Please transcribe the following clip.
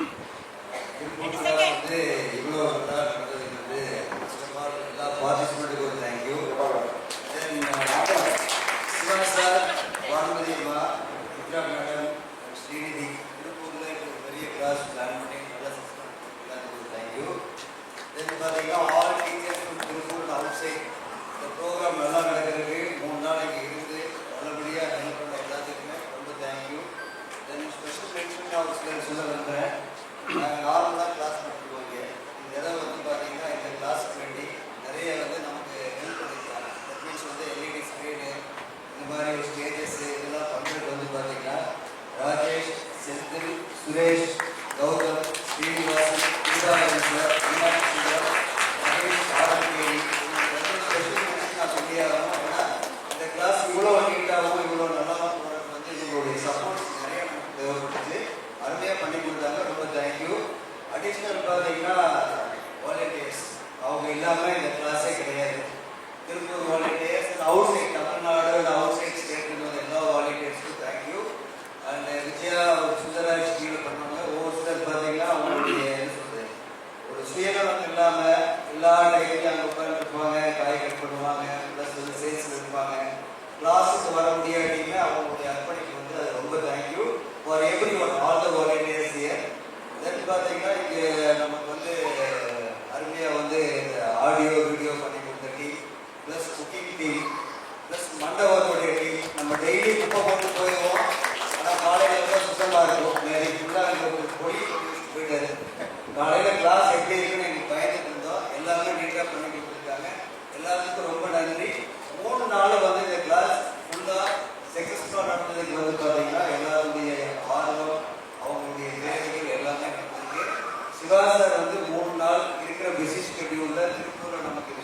வந்து இவ்வளோ நடந்ததுக்கு வந்து எல்லா ஒரு தேங்க்யூ தென் சார் அம்மா மேடம் ஸ்ரீநிதி இப்போ பெரிய கிளாஸ் பிளான் பண்ணி நல்லா தேங்க்யூ தென் பார்த்தீங்கன்னா all teachers Tiruppur outside இந்த ப்ரோக்ராம் நல்லா நடக்கிறதுக்கு மூணு நாளைக்கு இருந்து நல்லபடியாக ஹெல்ப் பண்ண எல்லாத்துக்குமே ரொம்ப தேங்க்யூ தென் ஸ்பெஷல் மென்ஷன் நான் சொல்ல வந்தேன் நாங்கள் நார்மலாக கிளாஸ் பண்ணிக்குவோங்க இந்த இடம் வந்து பார்த்தீங்கன்னா இந்த கிளாஸுக்கு வேண்டி நிறைய வந்து நமக்கு ஹெல்ப் பண்ணியிருக்காங்க தட் மீன்ஸ் வந்து எல்இடி ஸ்க்ரீனு இந்த மாதிரி ஒரு ஸ்டேஜஸ் இதெல்லாம் பண்ணுறது வந்து பார்த்தீங்கன்னா ராஜேஷ் செந்தில் சுரேஷ் கௌதம் ஸ்ரீனிவாசன் கீதாரேஸ்வர் மீனாட்சி சுந்தரம் மகேஷ் ஆரம்பேரி ஸ்பெஷல் மென்ஷன் நான் சொல்லி ஆகணும் ஏன்னா இந்த கிளாஸ் இவ்வளோ நீட்டாகவும் இவ்வளோ நல்லா போகிறது வந்து உங்களுடைய சப்போர்ட் நிறைய நமக்கு தேவைப்பட்டுச்சு அருமையாக பண்ணி கொடுத்தாங்க ரொம்ப தேங்க்யூ டீச்சர் பார்த்தீங்கன்னா வாலண்டியர்ஸ் அவங்க இல்லாமல் இந்த கிளாஸே கிடையாது. திருப்பூர் காலையில் கிளாஸ் எப்படி இருக்குன்னு எங்களுக்கு பயந்துட்டு இருந்தோம். எல்லாமே நீட்டாக பண்ணி கொடுத்துருக்காங்க. எல்லாத்துக்கும் ரொம்ப நன்றி. மூணு நாள் வந்து இந்த கிளாஸ் ஃபுல்லாக சக்ஸஸ்ஃபுல்லாக நடந்ததுக்கு வந்து பார்த்தீங்கன்னா எல்லாருடைய ஆர்வம் அவங்களுடைய வேலைகள் எல்லாமே நடந்திருக்கு சிவா சார் வந்து மூணு நாள் இருக்கிற பிஸி ஸ்கெடியூலில் திருப்பூரில் நமக்கு